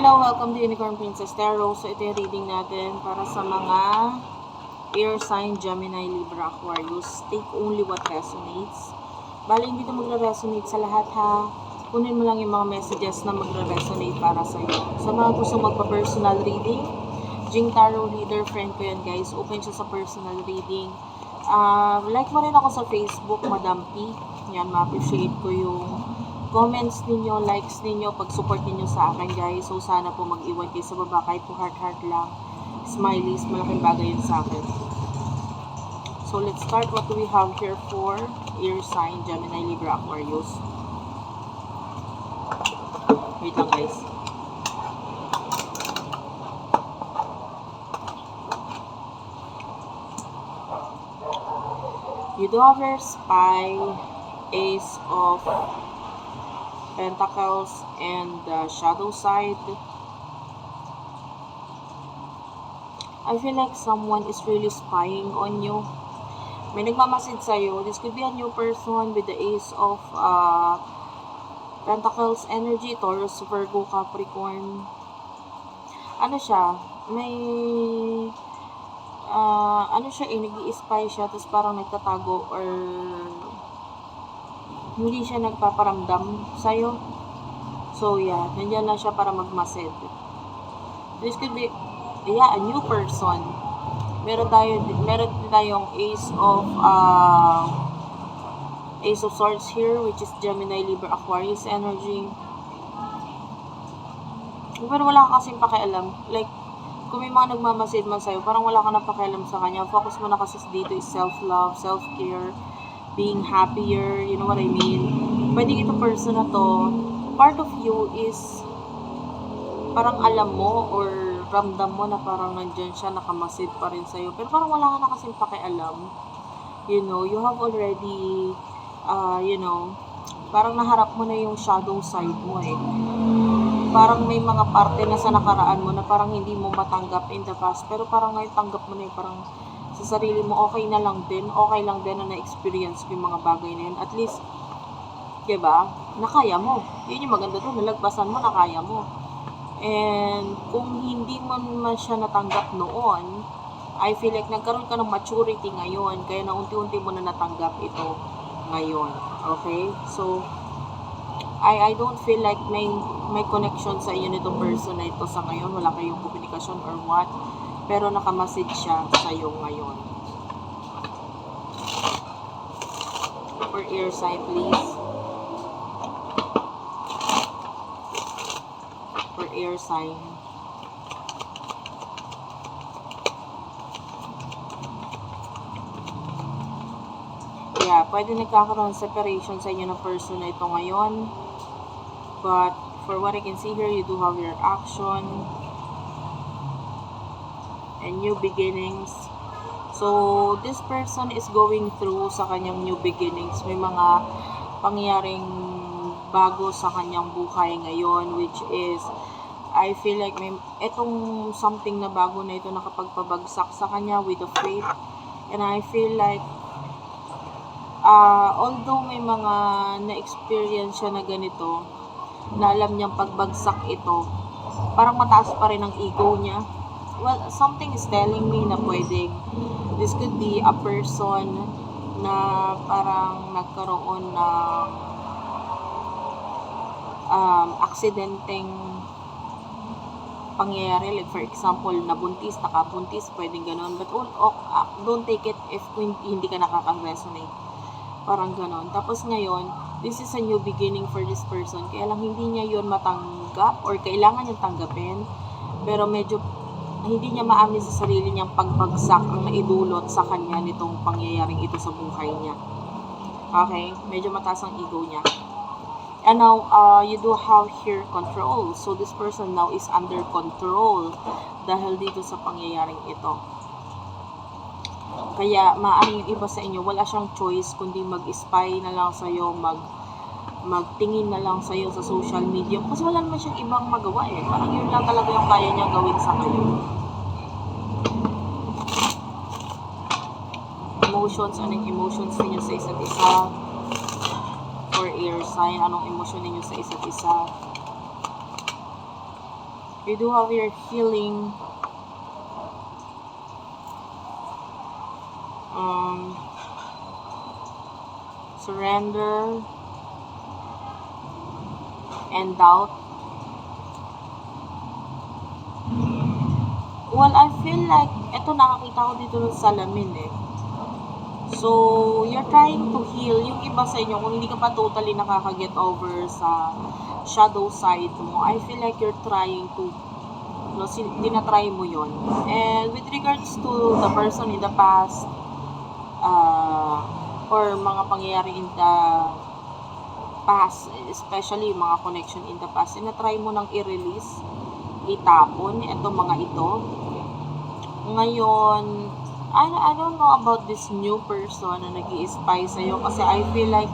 Hello, welcome to Unicorn Princess Tarot. So, ito yung reading natin para sa mga air sign, Gemini, Libra, Aquarius. Take only what resonates. Bali, hindi ito magre-resonate sa lahat ha. Kunin mo lang yung mga messages na magre-resonate para sa iyo. Sa mga gusto magpa-personal reading, Jing Tarot Reader, friend ko yan guys. Open siya sa personal reading. Ah, like mo rin ako sa Facebook, Madam P. Yan, ma-appreciate ko yung comments ninyo, likes ninyo, pag-support ninyo sa akin guys. So sana po mag-iwan kayo sa baba kahit po heart-heart lang. Smileys, malaking bagay yun sa akin. So let's start what we have here for air sign, Gemini, Libra, Aquarius. Wait lang guys. You do have your spy, ace of pentacles and the shadow side. I feel like someone is really spying on you. May nagmamasid sa'yo. This could be a new person with the ace of uh, pentacles energy, Taurus, Virgo, Capricorn. Ano siya? May uh, ano siya eh, nag-i-spy siya, tapos parang nagtatago or hindi siya nagpaparamdam sa'yo. So, yeah, nandiyan lang siya para magmasid. This could be, yeah, a new person. Meron tayo, meron tayong ace of, uh, ace of swords here, which is Gemini, Libra, Aquarius energy. Pero wala ka kasing pakialam. Like, kung may mga nagmamasid man sa'yo, parang wala ka na pakialam sa kanya. Focus mo na kasi dito is self-love, self-care, being happier, you know what I mean? Pwede ito person na to, part of you is parang alam mo or ramdam mo na parang nandyan siya, nakamasid pa rin sa'yo. Pero parang wala ka na kasing pakialam. You know, you have already, uh, you know, parang naharap mo na yung shadow side mo eh. Parang may mga parte na sa nakaraan mo na parang hindi mo matanggap in the past. Pero parang ngayon tanggap mo na yung parang sa sarili mo, okay na lang din. Okay lang din na na-experience yung mga bagay na yun. At least, diba, nakaya mo. Yun yung maganda doon, nalagpasan mo, nakaya mo. And kung hindi mo man siya natanggap noon, I feel like nagkaroon ka ng maturity ngayon, kaya na unti-unti mo na natanggap ito ngayon. Okay? So, I I don't feel like may may connection sa inyo nitong person na ito sa ngayon. Wala kayong komunikasyon or what. Pero nakamasid siya sa iyo ngayon. For ear sign, please. For air sign. Yeah, pwede nagkakaroon separation sa inyo ng person na ito ngayon. But, for what I can see here, you do have your action. And new beginnings. So, this person is going through sa kanyang new beginnings. May mga pangyaring bago sa kanyang buhay ngayon, which is, I feel like may, etong something na bago na ito nakapagpabagsak sa kanya with the faith. And I feel like, uh, although may mga na-experience siya na ganito, na alam niyang pagbagsak ito, parang mataas pa rin ang ego niya. Well, something is telling me na pwedeng this could be a person na parang nagkaroon ng um, aksidenteng pangyayari. Like for example, nabuntis, nakabuntis, pwedeng ganun. But oh, oh, don't take it if hindi, ka nakaka-resonate. Parang ganun. Tapos ngayon, this is a new beginning for this person. Kaya lang hindi niya yon matanggap or kailangan niyang tanggapin. Pero medyo hindi niya maamin sa sarili niyang pagbagsak ang naidulot sa kanya nitong pangyayaring ito sa buhay niya. Okay? Medyo mataas ang ego niya. And now, uh, you do have here control. So, this person now is under control dahil dito sa pangyayaring ito. Kaya, maaaring yung iba sa inyo, wala siyang choice kundi mag-spy na lang sa'yo, mag magtingin na lang sa'yo sa social media. Kasi wala naman siyang ibang magawa eh. Parang yun lang talaga yung kaya niya gawin sa ngayon. Emotions, anong emotions ninyo sa isa't isa? For air sign, anong emosyon ninyo sa isa't isa? You do have your healing. Um, surrender and doubt. Well, I feel like, eto nakakita ko dito ng salamin eh. So, you're trying to heal yung iba sa inyo kung hindi ka pa totally nakaka-get over sa shadow side mo. I feel like you're trying to no, tinatry mo yon And with regards to the person in the past, uh, or mga pangyayari in the past, especially mga connection in the past, tinatry mo nang i-release, itapon, itong mga ito. Ngayon, I, I don't know about this new person na nag spy sa'yo kasi I feel like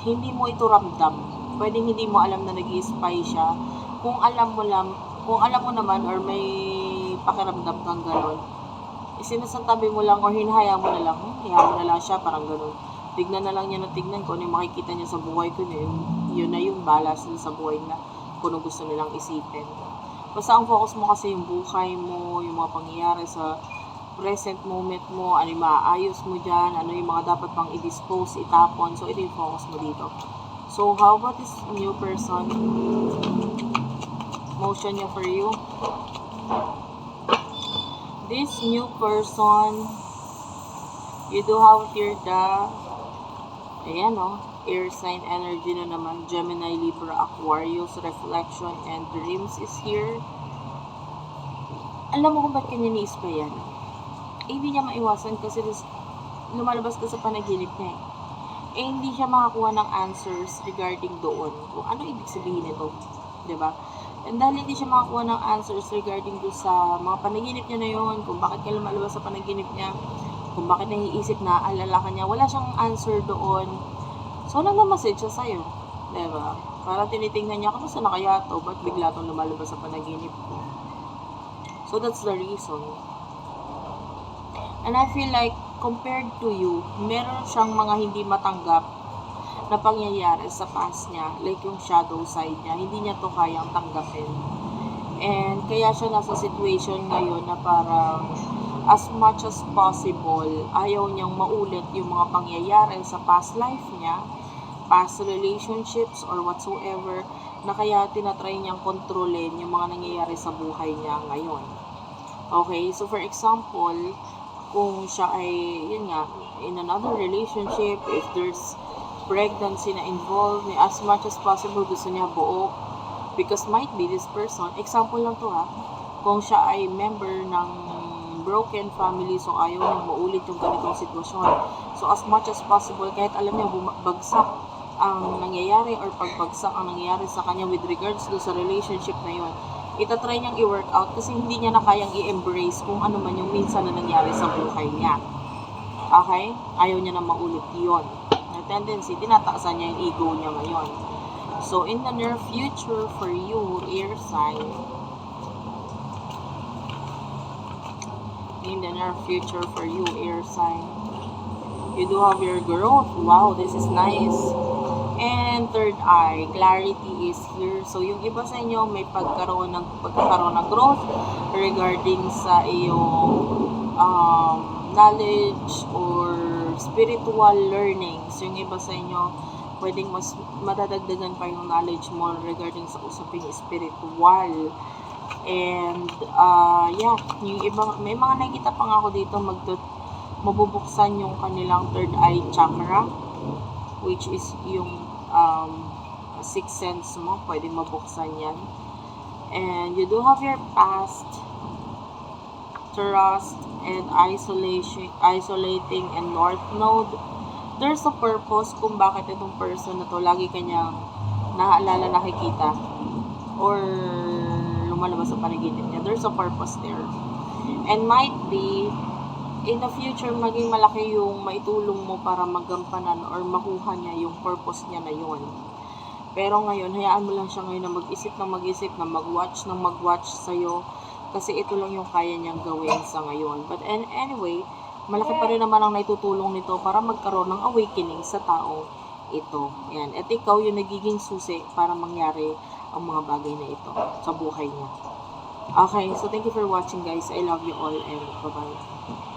hindi mo ito ramdam. Pwedeng hindi mo alam na nag spy siya. Kung alam mo lang, kung alam mo naman or may pakiramdam kang gano'n, isinasantabi mo lang or hinahaya mo na lang, hmm, hayaan mo na lang siya, parang gano'n. Tignan na lang niya na tignan ko ano yung makikita niya sa buhay ko na yun, yun na yung balas nila sa buhay na kung ano gusto nilang isipin. Basta ang focus mo kasi yung buhay mo, yung mga pangyayari sa present moment mo, ano yung maayos mo dyan, ano yung mga dapat pang i-dispose, itapon. So, ito yung focus mo dito. So, how about this new person? Motion niya for you. This new person, you do have here the, ayan o, air sign energy na naman, Gemini, Libra, Aquarius, reflection, and dreams is here. Alam mo kung ba't kanya ni pa yan? Eh, hindi niya maiwasan kasi lumalabas ka sa panaginip niya eh. Eh, hindi siya makakuha ng answers regarding doon. Kung ano ibig sabihin nito. ba? And dahil hindi siya makakuha ng answers regarding do sa mga panaginip niya na yon, kung bakit kaya lumalabas sa panaginip niya, kung bakit naiisip na alala ka niya, wala siyang answer doon. So, nagmamassage siya sa'yo. Diba? Para tinitingnan niya, kamusta na kaya to? Ba't bigla itong lumalabas sa panaginip ko? So, that's the reason. And I feel like, compared to you, meron siyang mga hindi matanggap na pangyayari sa past niya, like yung shadow side niya, hindi niya to kayang tanggapin. And kaya siya nasa situation ngayon na parang as much as possible, ayaw niyang maulit yung mga pangyayari sa past life niya, past relationships or whatsoever, na kaya tinatry niyang kontrolin yung mga nangyayari sa buhay niya ngayon. Okay, so for example, kung siya ay, yun nga, in another relationship, if there's pregnancy na involved, as much as possible gusto niya buo, because might be this person, example lang to ha, kung siya ay member ng broken family, so ayaw niyang maulit yung ganitong sitwasyon. So as much as possible, kahit alam niya bagsak ang nangyayari or pagbagsak ang nangyayari sa kanya with regards to sa relationship na yun, itatry niyang i-work out kasi hindi niya na kayang i-embrace kung ano man yung minsan na nangyari sa buhay niya. Okay? Ayaw niya na maulit yon. Na tendency, tinataasan niya yung ego niya ngayon. So, in the near future for you, air sign, in the near future for you, air sign, you do have your growth. Wow, this is nice. And third eye, clarity is here. So, yung iba sa inyo may pagkaroon ng pagkakaroon ng growth regarding sa iyong um, knowledge or spiritual learnings. Yung iba sa inyo, pwedeng mas madadagdagan pa yung knowledge mo regarding sa usaping spiritual. And, uh, yeah, yung iba, may mga nakikita pa nga ako dito, magtut mabubuksan yung kanilang third eye chakra which is yung um, sixth sense mo, pwede mabuksan yan. And you do have your past, trust, and isolation, isolating, and north node. There's a purpose kung bakit itong person na to lagi kanyang naaalala nakikita or lumalabas sa panaginip niya. There's a purpose there. And might be in the future, maging malaki yung maitulong mo para magampanan or makuha niya yung purpose niya na yun. Pero ngayon, hayaan mo lang siya ngayon na mag-isip ng mag-isip, na mag-watch ng mag-watch sa'yo. Kasi ito lang yung kaya niyang gawin sa ngayon. But and anyway, malaki pa rin naman ang naitutulong nito para magkaroon ng awakening sa tao ito. Yan. At ikaw yung nagiging susi para mangyari ang mga bagay na ito sa buhay niya. Okay, so thank you for watching guys. I love you all and bye-bye.